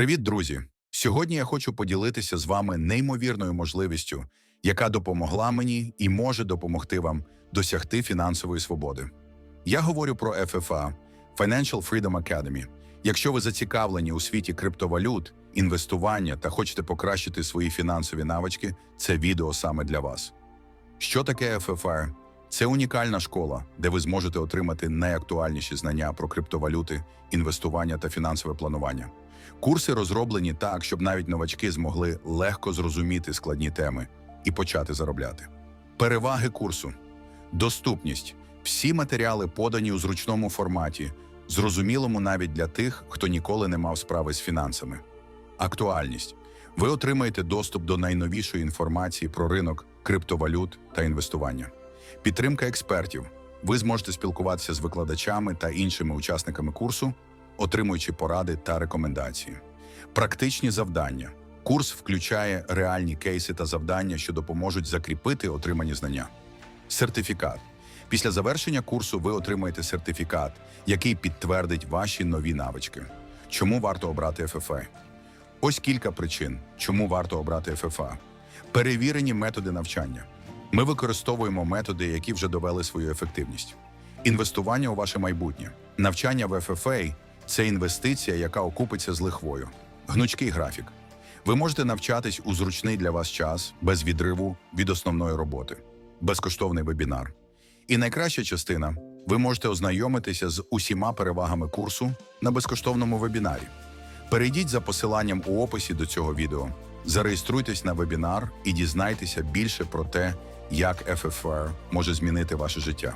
Привіт, друзі! Сьогодні я хочу поділитися з вами неймовірною можливістю, яка допомогла мені і може допомогти вам досягти фінансової свободи. Я говорю про FFA – Financial Freedom Academy. Якщо ви зацікавлені у світі криптовалют, інвестування та хочете покращити свої фінансові навички, це відео саме для вас. Що таке FFA? Це унікальна школа, де ви зможете отримати найактуальніші знання про криптовалюти, інвестування та фінансове планування. Курси розроблені так, щоб навіть новачки змогли легко зрозуміти складні теми і почати заробляти. Переваги курсу: доступність. Всі матеріали подані у зручному форматі, зрозумілому навіть для тих, хто ніколи не мав справи з фінансами. Актуальність. Ви отримаєте доступ до найновішої інформації про ринок криптовалют та інвестування. Підтримка експертів. Ви зможете спілкуватися з викладачами та іншими учасниками курсу, отримуючи поради та рекомендації. Практичні завдання. Курс включає реальні кейси та завдання, що допоможуть закріпити отримані знання. Сертифікат. Після завершення курсу ви отримаєте сертифікат, який підтвердить ваші нові навички. Чому варто обрати ФФА? Ось кілька причин, чому варто обрати ФФА. Перевірені методи навчання. Ми використовуємо методи, які вже довели свою ефективність. Інвестування у ваше майбутнє. Навчання в ФФА – це інвестиція, яка окупиться з лихвою. Гнучкий графік. Ви можете навчатись у зручний для вас час, без відриву від основної роботи. Безкоштовний вебінар. І найкраща частина ви можете ознайомитися з усіма перевагами курсу на безкоштовному вебінарі. Перейдіть за посиланням у описі до цього відео, зареєструйтесь на вебінар і дізнайтеся більше про те, як FFR може змінити ваше життя.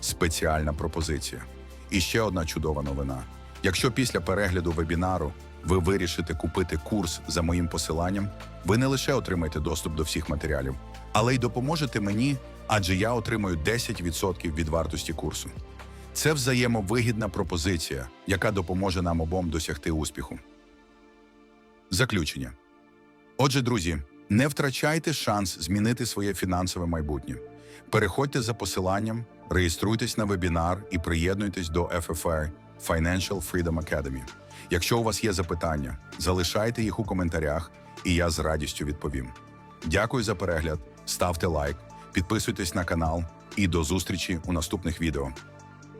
Спеціальна пропозиція. І ще одна чудова новина. Якщо після перегляду вебінару ви вирішите купити курс за моїм посиланням, ви не лише отримаєте доступ до всіх матеріалів, але й допоможете мені, адже я отримую 10% від вартості курсу. Це взаємовигідна пропозиція, яка допоможе нам обом досягти успіху. Заключення. Отже, друзі, не втрачайте шанс змінити своє фінансове майбутнє. Переходьте за посиланням, реєструйтесь на вебінар і приєднуйтесь до FFR Financial Freedom Academy. Якщо у вас є запитання, залишайте їх у коментарях, і я з радістю відповім. Дякую за перегляд, ставте лайк, підписуйтесь на канал і до зустрічі у наступних відео.